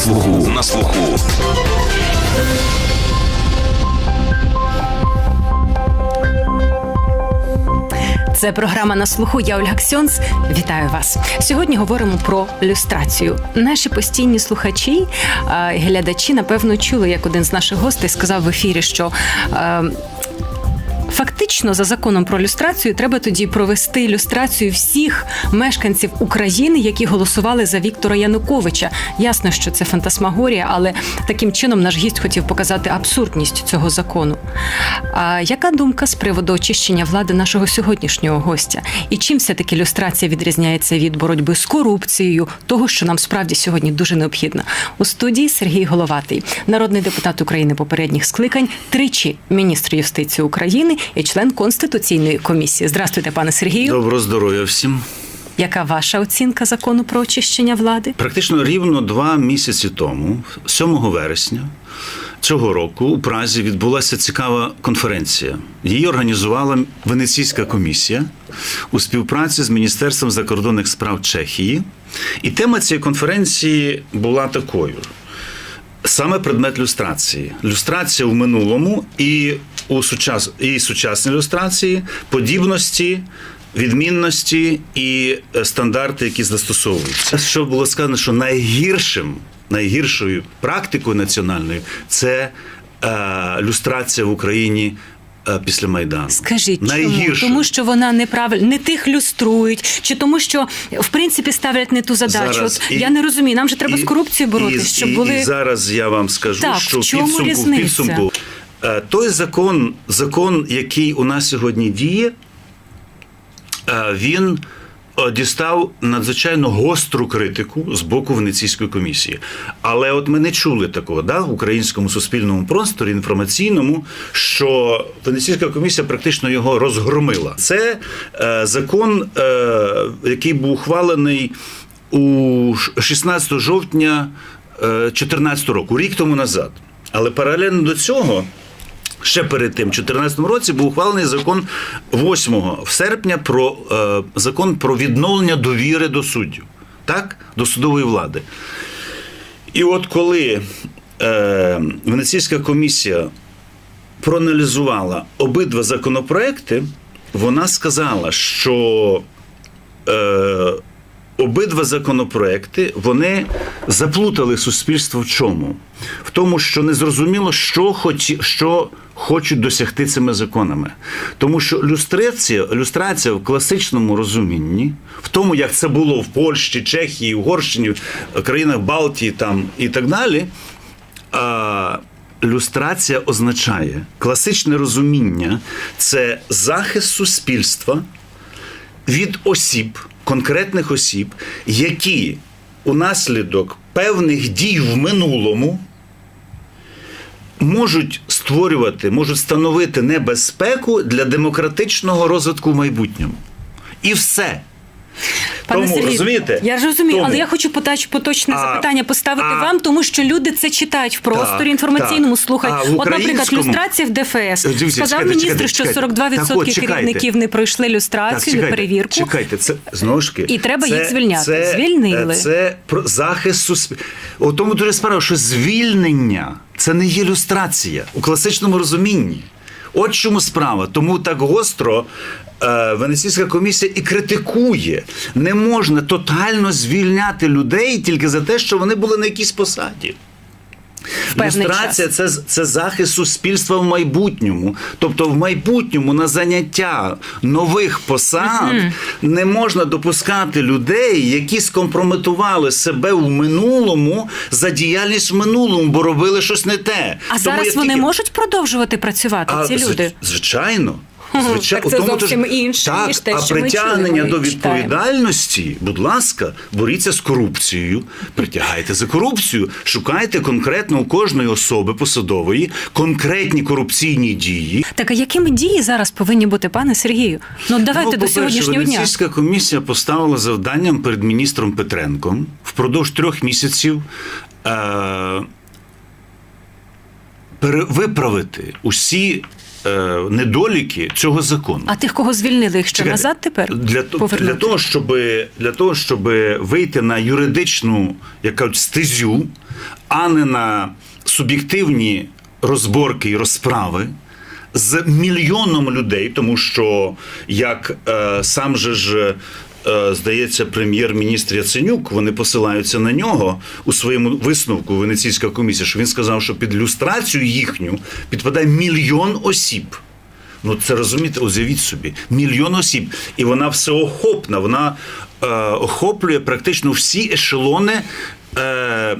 слуху. На слуху. Це програма на слуху. Я Ольга Ксьонс. Вітаю вас. Сьогодні говоримо про люстрацію. Наші постійні слухачі, е, глядачі, напевно, чули, як один з наших гостей сказав в ефірі, що. Фактично, за законом про люстрацію, треба тоді провести люстрацію всіх мешканців України, які голосували за Віктора Януковича. Ясно, що це фантасмагорія, але таким чином наш гість хотів показати абсурдність цього закону. А яка думка з приводу очищення влади нашого сьогоднішнього гостя? І чим все-таки люстрація відрізняється від боротьби з корупцією, того, що нам справді сьогодні дуже необхідно? У студії Сергій Головатий, народний депутат України попередніх скликань, тричі міністр юстиції України і член конституційної комісії. Здравствуйте, пане Сергію. Доброго здоров'я всім. Яка ваша оцінка закону про очищення влади? Практично рівно два місяці тому, 7 вересня цього року, у Празі відбулася цікава конференція. Її організувала Венеційська комісія у співпраці з Міністерством закордонних справ Чехії. І тема цієї конференції була такою. Саме предмет люстрації. Люстрація в минулому і у сучас... і сучасній люстрації, подібності, відмінності і е, стандарти, які застосовуються. Що було сказано, що найгіршим, найгіршою практикою національною це е, люстрація в Україні. е, Після майдану Скажіть, чому? тому що вона неправильно не тих люструють, чи тому, що в принципі ставлять не ту задачу. Зараз От і- я не розумію. Нам же треба з корупцією боротися, щоб і, були і зараз я вам скажу, Так, що в чому підсумку, підсумку той закон, закон, який у нас сьогодні діє, е, він е, дістав надзвичайно гостру критику з боку Венеційської комісії. Але от ми не чули такого да, в українському суспільному просторі інформаційному, що Венеційська комісія практично його розгромила. Це е, закон, е, який був ухвалений у 16 жовтня 2014 року, рік тому назад. Але паралельно до цього. Ще перед тим, у 2014 році, був ухвалений закон 8 серпня про е, закон про відновлення довіри до суддів, так? до судової влади. І от коли е, Венеційська комісія проаналізувала обидва законопроекти, вона сказала, що е, обидва законопроекти вони заплутали суспільство в чому? В тому, що не зрозуміло, що, хоті, що хочуть досягти цими законами. Тому що люстрація, люстрація в класичному розумінні, в тому, як це було в Польщі, Чехії, Угорщині, країнах Балтії там, і так далі. А, люстрація означає класичне розуміння це захист суспільства від осіб, конкретних осіб, які унаслідок певних дій в минулому можуть створювати, можуть становити небезпеку для демократичного розвитку в майбутньому. І все. Пане Тому, Сергію, розумієте? Я ж розумію, Тому. але я хочу потач, поточне А, запитання поставити а- вам, тому що люди це читають в просторі Так, інформаційному, так. слухають. От, наприклад, люстрація в ДФС. Дивіться, Сказав міністр, що 42% Так от, керівників не пройшли люстрацію, не чекайте, перевірку. Чекайте, це знову ж таки. І треба це, їх звільняти. Це, Звільнили. Це про захист суспільства. У тому дуже справа, що звільнення це не є люстрація у класичному розумінні. От чому справа. Тому так гостро е, Венеційська комісія і критикує. Не можна тотально звільняти людей тільки за те, що вони були на якійсь посаді. Люстрація це, це захист суспільства в майбутньому. Тобто, в майбутньому на заняття нових посад не можна допускати людей, які скомпрометували себе в минулому за діяльність в минулому, бо робили щось не те. А Тому зараз вони тільки- можуть продовжувати працювати, ці люди? Звичайно. Звичайно, так це тому зовсім то ж- інше, так, ніж те, а що ми притягнення чуємо до і читаємо. відповідальності, будь ласка, боріться з корупцією, притягайте за корупцію, шукайте конкретно у кожної особи посадової конкретні корупційні дії. Так а якими дії зараз повинні бути, пане Сергію? Ну давайте до по-перше, сьогоднішнього дня. Венеційська комісія поставила завданням перед міністром Петренком впродовж трьох місяців. Е- виправити усі недоліки цього закону. А тих, кого звільнили, їх ще Чекайте, назад тепер для, повернути? для того, щоб для того, щоб вийти на юридичну як стезю, а не на суб'єктивні розборки і розправи. З мільйоном людей, тому що як е, сам же ж е, здається, прем'єр-міністр Яценюк, вони посилаються на нього у своєму висновку Венеційська комісія, що він сказав, що під люстрацію їхню підпадає мільйон осіб. Ну, це розумієте, уявіть собі, мільйон осіб, і вона всеохопна, вона е, охоплює практично всі ешелони е, е,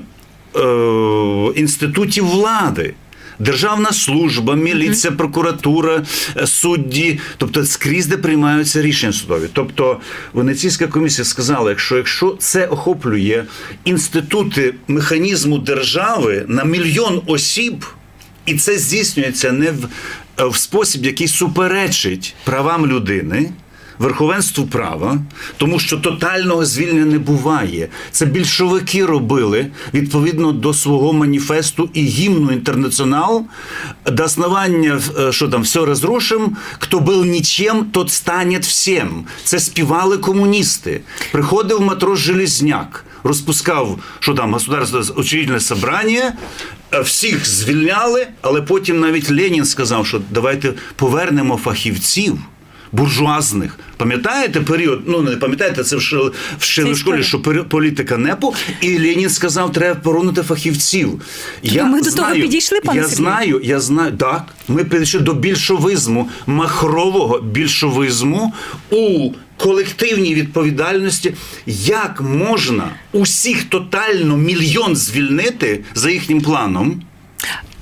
інститутів влади. Державна служба, міліція, прокуратура, е, судді, тобто скрізь, де приймаються рішення судові. Тобто Венеційська комісія сказала, якщо, якщо це охоплює інститути механізму держави на мільйон осіб, і це здійснюється не в, е, в спосіб, який суперечить правам людини. Верховенству права, тому що тотального звільнення не буває. Це більшовики робили відповідно до свого маніфесту і гімну інтернаціонал основання, е, що там все розрушим, хто був нічим, тот стане всім. Це співали комуністи. Приходив матрос Железняк, розпускав, що там государственне учредительне собрання, е, всіх звільняли, але потім навіть Ленін сказав, що давайте повернемо фахівців буржуазних. Пам'ятаєте період? Ну не пам'ятаєте, це в школі, школі, що політика НЕПу, і Ленін сказав, треба повернути фахівців. Тобто ми до того підійшли, пане Я Сергію? знаю, я знаю. Так, ми підійшли до більшовизму, махрового більшовизму у колективній відповідальності. Як можна усіх тотально мільйон звільнити за їхнім планом?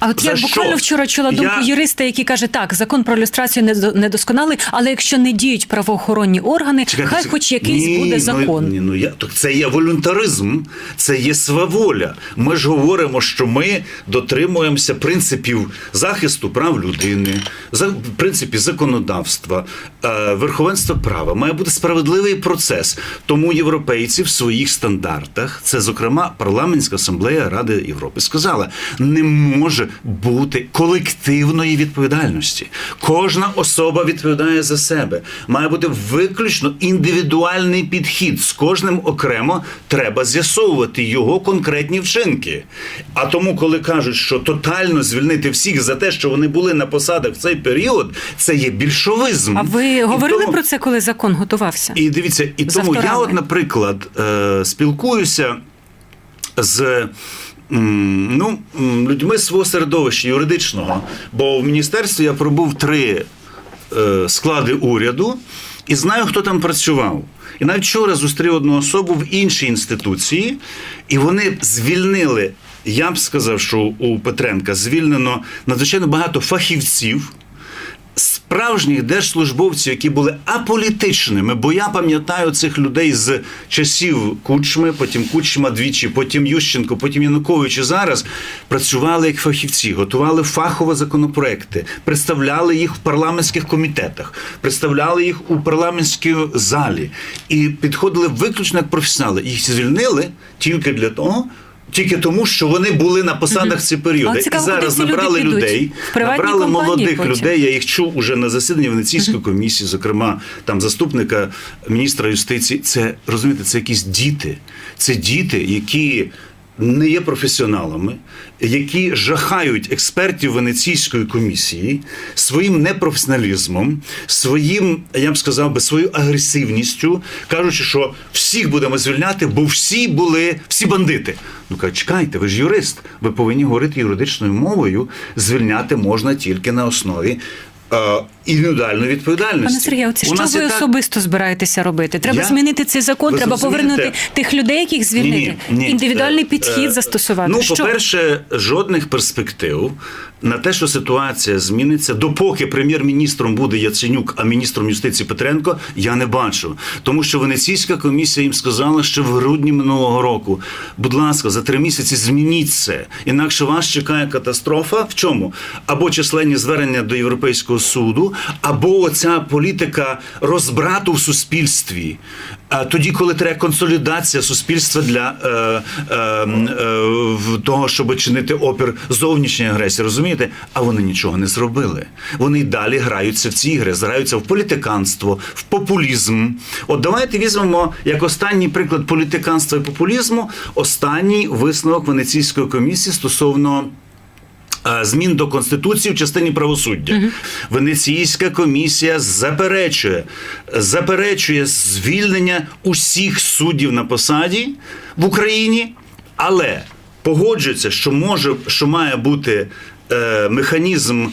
А от За я буквально що? вчора чула думку Я- юриста, який каже, так, закон про люстрацію не до- недосконалий, але якщо не діють правоохоронні органи, Чекайте, хай хоч якийсь Ні, буде ну, закон. Ні, ну я так це є волюнтаризм, це є сваволя. Ми ж говоримо, що ми дотримуємося принципів захисту прав людини, за принципів законодавства, е, верховенства права. Має бути справедливий процес. Тому європейці в своїх стандартах, це зокрема парламентська асамблея Ради Європи, сказала: не може бути колективної відповідальності. Кожна особа відповідає за себе. Має бути виключно індивідуальний підхід. З кожним окремо треба з'ясовувати його конкретні вчинки. А тому, коли кажуть, що тотально звільнити всіх за те, що вони були на посадах в цей період, це є більшовизм. А ви говорили тому- про це, коли закон готувався? і дивіться, і тому я, от, наприклад, е, спілкуюся з. Ну, людьми свого середовища юридичного, бо в міністерстві я пробув три е, склади уряду і знаю, хто там працював. І навіть вчора зустрів одну особу в іншій інституції, і вони звільнили. Я б сказав, що у Петренка звільнено надзвичайно багато фахівців, справжніх держслужбовців, які були аполітичними, бо я пам'ятаю цих людей з часів Кучми, потім Кучма двічі, потім Ющенко, потім Янукович і зараз працювали як фахівці, готували фахово законопроекти, представляли їх в парламентських комітетах, представляли їх у парламентській залі і підходили виключно як професіонали. Їх звільнили тільки для того. Тільки тому, що вони були на посадах в ці періоди. Цікаво, і зараз люди набрали підуть? людей, набрали молодих потім? людей. Я їх чув уже на засіданні Венеційської комісії, зокрема там заступника міністра юстиції. Це розумієте, це якісь діти. Це діти, які не є професіоналами, які жахають експертів Венеційської комісії своїм непрофесіоналізмом, своїм, я б сказав би, своєю агресивністю, кажучи, що всіх будемо звільняти, бо всі були всі бандити. Ну кажуть, чекайте, ви ж юрист, ви повинні говорити юридичною мовою. Звільняти можна тільки на основі. Індивідуальної відповідальності. Пане Сергію, це що ви так- особисто збираєтеся робити? Треба Я- змінити цей закон, Ви треба повернути тих людей, яких звільнити. Ні, ні. Індивідуальний Е, підхід застосувати. Ну, що? по-перше, жодних перспектив на те, що ситуація зміниться, допоки прем'єр-міністром буде Яценюк, а міністром юстиції Петренко, я не бачу. Тому що Венеційська комісія їм сказала ще в грудні минулого року: будь ласка, за три місяці змініть це. Інакше вас чекає катастрофа. В чому? Або численні звернення до Європейського суду, або оця політика розбрату в суспільстві. А тоді, коли треба консолідація суспільства для е, е, е, того, щоб чинити опір зовнішньої агресії, розумієте? А вони нічого не зробили. Вони й далі граються в ці ігри, граються в політиканство, в популізм. От давайте візьмемо як останній приклад політиканства і популізму, останній висновок Венеційської комісії стосовно. Е, Змін до конституції в частині правосуддя Венеційська комісія заперечує, заперечує звільнення усіх суддів на посаді в Україні, але погоджується, що може, що має бути е, механізм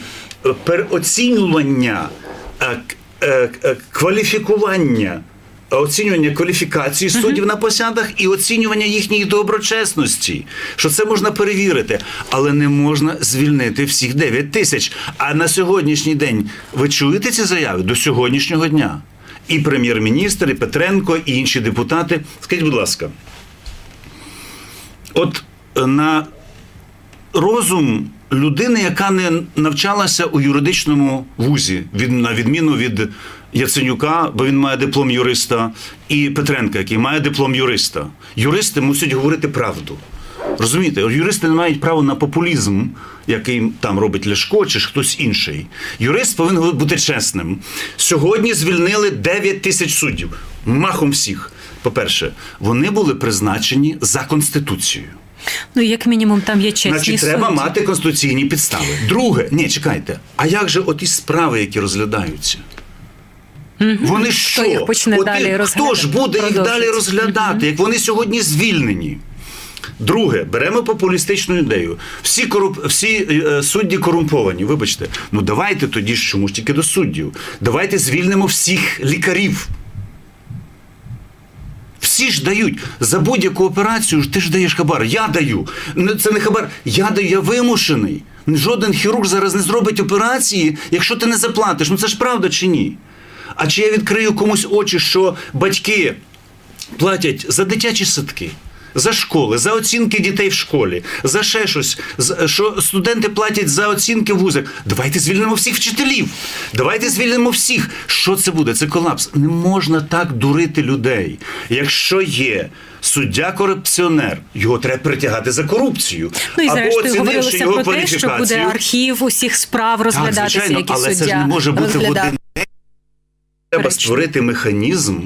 переоцінювання, е, е, е, кваліфікування. Оцінювання кваліфікації суддів на посадах і оцінювання їхньої доброчесності, що це можна перевірити, але не можна звільнити всіх 9 тисяч. А на сьогоднішній день ви чуєте ці заяви до сьогоднішнього дня? І прем'єр-міністр, і Петренко, і інші депутати. Скажіть, будь ласка, от е, на розум людини, яка не навчалася у юридичному вузі, від, на відміну від Яценюка, бо він має диплом юриста, і Петренка, який має диплом юриста. Юристи мусять говорити правду. Розумієте, юристи не мають права на популізм, який там робить Ляшко чи ж хтось інший. Юрист повинен бути чесним. Сьогодні звільнили 9 тисяч суддів. Махом всіх. По-перше, вони були призначені за Конституцією. Ну, як мінімум, там є чесні Значить, треба судді. мати конституційні підстави. Друге, ні, чекайте. А як же оті справи, які розглядаються? Вони що? їх почне Оті- далі Хто ж буде їх далі розглядати, як вони сьогодні звільнені? Друге, беремо популістичну ідею. Всі коруп... всі е, судді корумповані. Вибачте, ну давайте тоді ж чому ж тільки до суддів. Давайте звільнимо всіх лікарів. Всі ж дають за будь-яку операцію. Ти ж даєш хабар. Я даю. Ну, Це не хабар. Я даю, я вимушений. Жоден хірург зараз не зробить операції, якщо ти не заплатиш. Ну це ж правда чи ні? А чи я відкрию комусь очі, що батьки платять за дитячі садки? За школи, за оцінки дітей в школі, за ще щось, що студенти платять за оцінки в вузах. Давайте звільнимо всіх вчителів. Давайте звільнимо всіх. Що це буде? Це колапс. Не можна так дурити людей. Якщо є суддя корупціонер, його треба притягати за корупцію. Ну і Або зрештою говорилося його про те, що буде архів усіх справ розглядатися, Так, звичайно, які але суддя це ж не може бути в один. Треба створити механізм.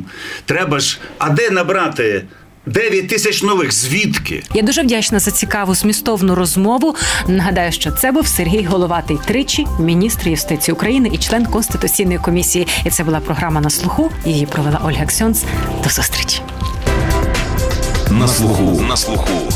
Треба ж, а де набрати 9 тисяч нових? Звідки? Я дуже вдячна за цікаву змістовну розмову. Нагадаю, що це був Сергій Головатий тричі, міністр юстиції України і член конституційної комісії. І це була програма на слуху. Її провела Ольга Ксьонц. До зустрічі. На слуху. На слуху.